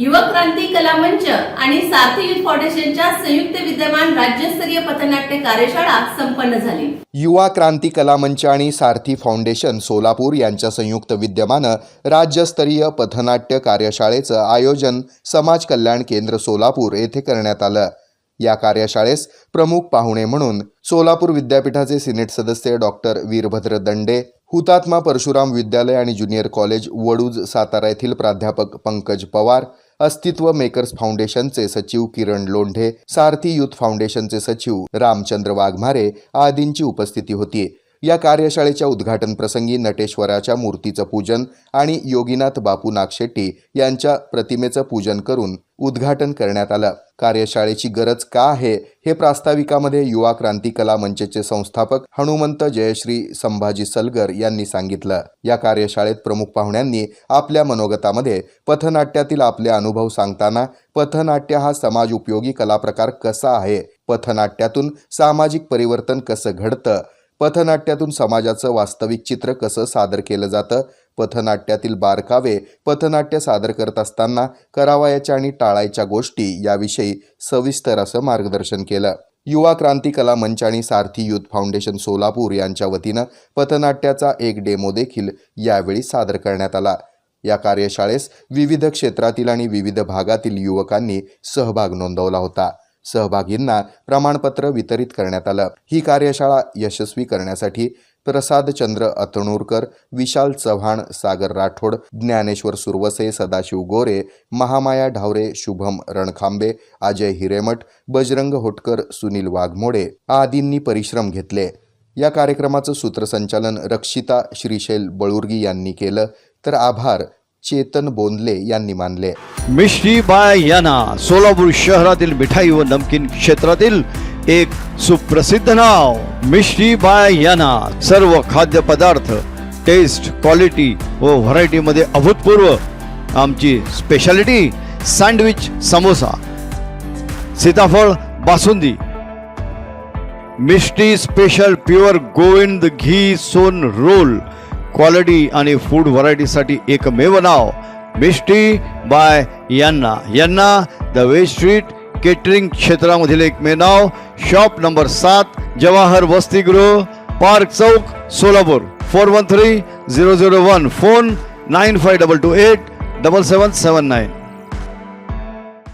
युवक क्रांती कला मंच आणि सारथी युथ फाउंडेशनच्या संयुक्त विद्यमान राज्यस्तरीय पथनाट्य कार्यशाळा संपन्न झाली. युवा क्रांती कला मंच आणि सारथी फाउंडेशन सोलापूर यांच्या संयुक्त विद्यमानं राज्यस्तरीय पथनाट्य कार्यशाळेचं आयोजन समाज कल्याण केंद्र सोलापूर येथे करण्यात आलं. या कार्यशाळेस प्रमुख पाहुणे म्हणून सोलापूर विद्यापीठाचे सिनेट सदस्य डॉक्टर वीरभद्र दंडे हुतात्मा परशुराम विद्यालय आणि ज्युनियर कॉलेज वडूज सातारा येथील प्राध्यापक पंकज पवार अस्तित्व मेकर्स फाउंडेशनचे सचिव किरण लोंढे सारथी युथ फाउंडेशनचे सचिव रामचंद्र वाघमारे आदींची उपस्थिती होती. या कार्यशाळेच्या उद्घाटन प्रसंगी नटेश्वराच्या मूर्तीचं पूजन आणि योगीनाथ बापू नागशेट्टी यांच्या प्रतिमेचं पूजन करून उद्घाटन करण्यात आलं. कार्यशाळेची गरज का आहे हे प्रास्ताविकामध्ये युवा क्रांती कला मंचचे संस्थापक हनुमंत जयश्री संभाजी सलगर यांनी सांगितलं. या कार्यशाळेत प्रमुख पाहुण्यांनी आपल्या मनोगतामध्ये पथनाट्यातील आपले अनुभव सांगताना पथनाट्य हा समाज उपयोगी कला प्रकार कसा आहे? पथनाट्यातून सामाजिक परिवर्तन कसं घडतं? पथनाट्यातून समाजाचं वास्तविक चित्र कसं सादर केलं जातं? पथनाट्यातील बारकावे पथनाट्य सादर करत असताना करावयाच्या आणि टाळायच्या गोष्टी याविषयी सविस्तर असं मार्गदर्शन केलं. युवा क्रांती कला मंच आणि सारथी युथ फाउंडेशन सोलापूर यांच्या वतीनं पथनाट्याचा एक डेमो देखील यावेळी सादर करण्यात आला. या कार्यशाळेस विविध क्षेत्रातील आणि विविध भागातील युवकांनी सहभाग नोंदवला होता. सहभागींना प्रमाणपत्र वितरित करण्यात आलं. ही कार्यशाळा यशस्वी करण्यासाठी प्रसादचंद्र अतणूरकर विशाल चव्हाण सागर राठोड ज्ञानेश्वर सुरवसे सदाशिव गोरे महामाया ढावरे शुभम रणखांबे अजय हिरेमठ बजरंग होटकर सुनील वाघमोडे आदींनी परिश्रम घेतले. या कार्यक्रमाचं सूत्रसंचालन रक्षिता श्रीशैल बळुर्गी यांनी केलं. तर आभार चेतन बोंदले यांनी मानले. मिष्टी बाय याना सोलापूर शहरातील मिठाई व नमकीन क्षेत्रातील एक सुप्रसिद्ध नाव मिश्रीबाय बाय याना सर्व खाद्यपदार्थ टेस्ट क्वालिटी व व्हरायटी मध्ये अभूतपूर्व आमची स्पेशालिटी सँडविच समोसा सीताफळ बासुंदी. मिष्टी स्पेशल प्युअर गोविंद घी सोन रोल. क्वालिटी आणि फूड व्हरायटीसाठी एकमेव नाव मिष्टी बाय यांना. यांना द वे स्ट्रीट केटरिंग क्षेत्रामधील एकमेव नाव शॉप नंबर सात जवाहर वसतिगृह पार्क चौक Solapur. Four one three zero zero one. Phone nine five double two eight double seven seven nine.